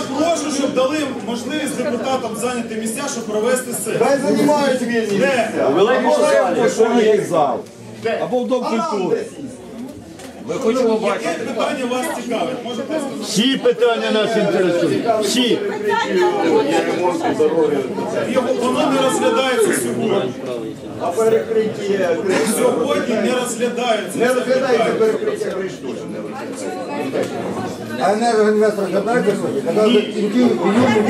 прошу, щоб дали можливість депутатам зайняти місця, щоб провести сесію. Хай займають вільні місця. Великому залі, якщо є зал. Або в Дом культури. Ми хочемо бачити. Яке питання вас цікавить? Можете сказати? Всі питання нас інтересують. Всі. Його воно не розглядається сьогодні. А перекриття Сьогодні не розглядається. не розглядається перекриття розглядається. А енергоінвестор розглядається сьогодні? Коли в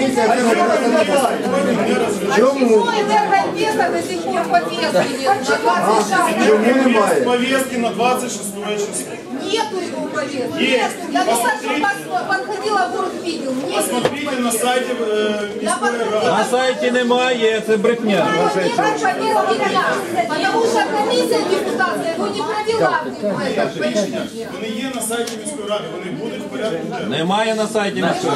не энергоинвеста до сих пор повестки нет. На 26 Чому немає? повестки на 26 число. нету его повестки. Есть. Я только что Посмотрите. пос- подходила, в город видел. Нет Посмотрите на сайті е, міської ради. На сайті немає, це брехня. Нет повестки дня. Потому что комиссия депутатская его не провела. в этом Рішення, повестке. вони є на сайті міської ради, вони будуть в порядку денному. Немає на сайті міської.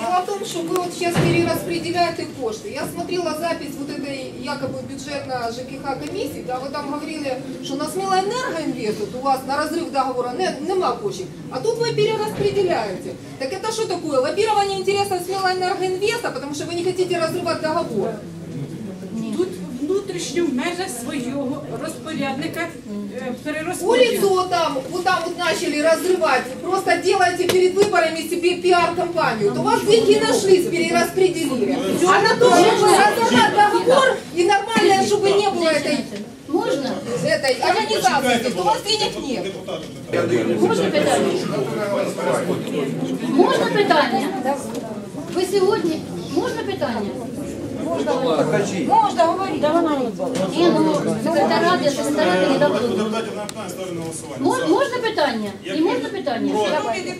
Дело в том, что вы вот сейчас перераспределяете кошты. Я смотрела запись вот этой якобы бюджетно ЖКХ комиссии, да, вы там говорили, что на Смелоэнергоинвест у вас на разрыв договора не, нема коштів, а тут вы перераспределяете. Так это что такое? Лоббирование интересов Смелоэнергоинвеста, потому что вы не хотите разрывать договор. Тут внутрішньо в межах свого розпорядника е, перерозподіл. Улицу там, вот там вот начали разрывать, просто делаете перед выборами себе пиар-компанию, то у вас деньги нашлись, перераспределили. А на то, чтобы разорвать договор и этой организации, то у вас денег нет. Можна питання? Можна питання? Ви сьогодні... Можна питання? Ні, ну, секретар ради, секретар ради не дав дозволу. депутатів на питання ставлю на голосування. Можна питання? І можна питання?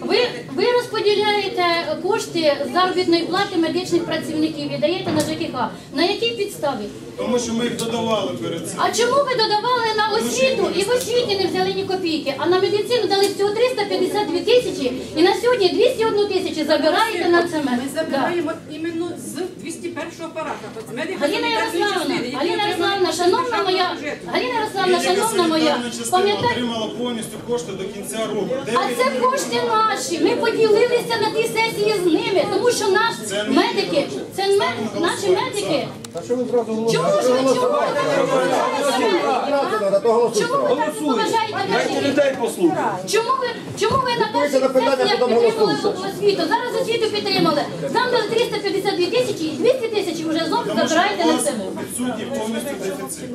Ви, ви розподіляєте кошти заробітної плати медичних працівників і даєте на ЖКХ. На якій підставі? Тому що ми їх додавали перед цим. А чому ви додавали на освіту і в освіті не взяли ні копійки, а на медицину дали всього 352 тисячі і на сьогодні 201 тисячі забираєте на це Ми забираємо іменно з 201 апарата. Галина Ярославна, отримали Ярославна, шановна моя, Галіна Ярославна, шановна моя, пам'ятаєте? отримала повністю кошти до кінця року. А це кошти наші. Ми поділилися на тій сесії з ними, що наш медики, це ме- наші медики. Чому ж ви чому ви так голосуйте. Чому ви так поважаєте людей послухати. Чому ви чому ви на Відповідьте на перших питання, сесіях потім підтримали освіту? Зараз освіту підтримали. Нам дали 352 тисячі і 200 тисяч вже знову забираєте на себе. відсутній повністю дефіцит.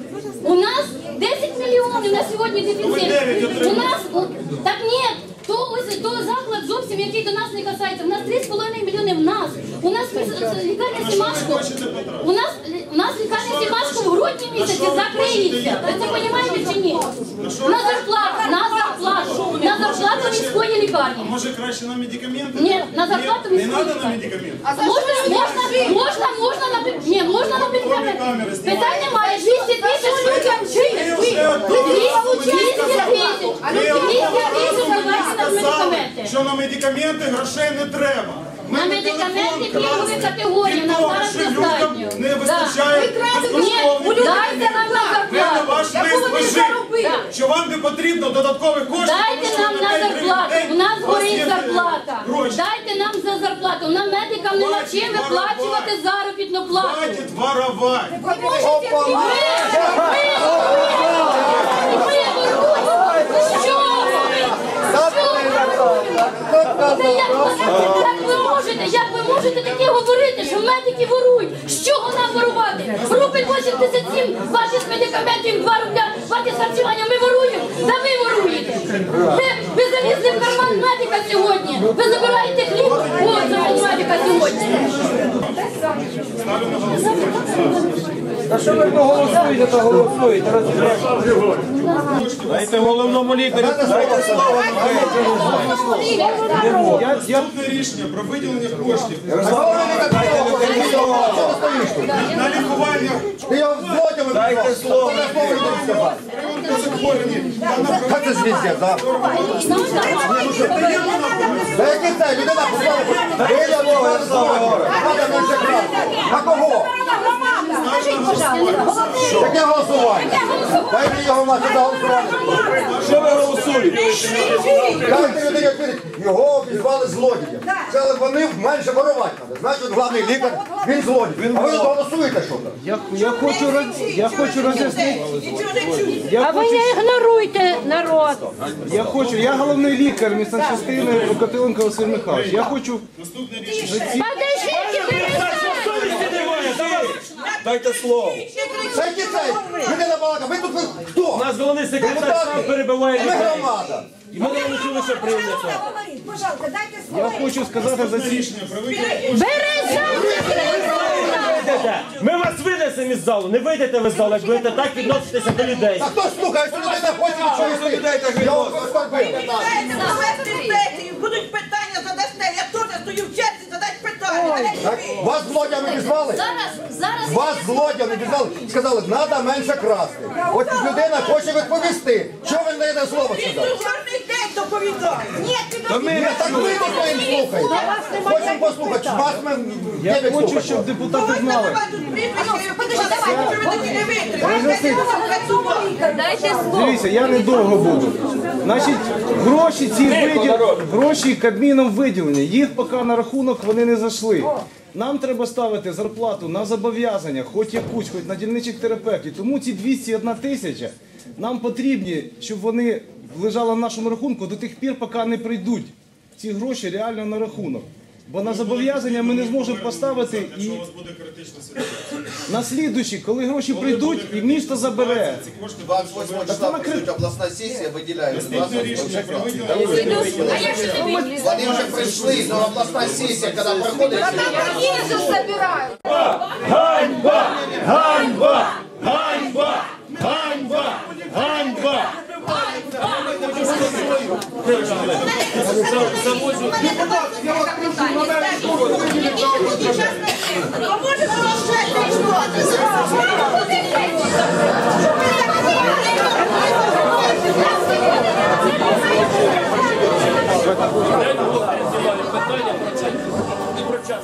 У нас 10 мільйонів на сьогодні дефіцит. У нас у- так ні. То ось то заклад зовсім, який до нас не касається. У нас 3,5 мільйони в нас. У нас лікарня Сімашко. У нас у нас лікарня Сімашко в грудні місяці закриється. Ви це розумієте чи ні? На зарплату, на зарплату, на зарплату міської лікарні. Може краще на медикаменти? Ні, на зарплату міської. Не міської треба на лікарні. медикаменти. Можна, можна, можна, можна на ні, можна на знімають. Питань немає. 200 тисяч людям Ви жити. вже 200 тисяч. сказали. А Ви люди 200 одного разу тисяч мені давайте на сказали, медикаменти. Що на медикаменти грошей не треба. На медикаменти пільгові категорії, нам зараз достатньо. Не вистачає безкоштовних дайте нам на Ви на ваш зарплату. лист лежить, що вам не потрібно додаткових коштів. Дайте нам на зарплату. У нас горить зарплата. Дайте нам за зарплату. Нам медикам нема чим виплачувати заробітну плату. Хватить воровать. Вы можете 87, ваші з медикаментів, 2 рубля, ваші харчування, ми воруємо, да ви воруєте. Ви, ви залізли в карман медика сьогодні. Ви забираєте хліб у медика сьогодні. Та що ви проголосуєте, то голосуєте, розумієте? Дайте головному лікарю. Дайте слово. Я, я... рішення про виділення коштів. Дайте на лікування Я взводили. Дайте слово. та на це ж везде, так? Та яке це? Людина Бога, Надо. На кого? Яке голосування? Дайте його на сюди голосування. Що ви голосуєте? Дайте людині відповідь. його обізвали злодієм. Сказали, вони менше воровати треба. Значить, головний лікар, він злодій. А ви голосуєте що? Я, я хочу роз- я хочу роз'яснити. Я А ви не ігноруйте народ. я хочу, я головний лікар міста частини Катиленко Василь Михайлович. Я хочу Подождите, перестаньте! Дайте слово. Це дітей! Людина балака, ви тут ви хто? У нас головний секретар Депутати. перебиває Ми людей. громада. І ми не вирішили, що прийнято. Я хочу сказати за ці Рішення. Ми вас винесемо із залу. Не вийдете ви з залу, як будете так відноситися до людей. А хто слухає, що людина хоче відповісти? Я вам оскорбив. Будуть питання задасте, я теж стою в черзі, задать питання. Так, Вас обізвали? Зараз, зараз Вас злодія не дізнали, Сказали, треба менше красти. От людина хоче відповісти. Чого ви не даєте слово сказати? Ти Ні, так ви не слухаєте. Хочемо послухати. Вас ми я не хочу, щоб депутати знали. дайте слово. Дивіться, я недовго буду. Значить, гроші ці виділ... гроші Кабміном виділені. Їх поки на рахунок вони не зайшли. Нам треба ставити зарплату на зобов'язання, хоч якусь, хоч на дільничих терапевтів. Тому ці 201 тисяча нам потрібні, щоб вони лежали на нашому рахунку до тих пір, поки не прийдуть ці гроші реально на рахунок. Бо на зобов'язання ми не зможемо поставити і на слідуючі, коли гроші прийдуть, і місто забере. Ці кошти 28 числа приходить обласна сесія, виділяє? Вони вже прийшли, але обласна сесія, коли проходить. Ганьба! Ганьба! Ганьба! День було перед питання про це і про час.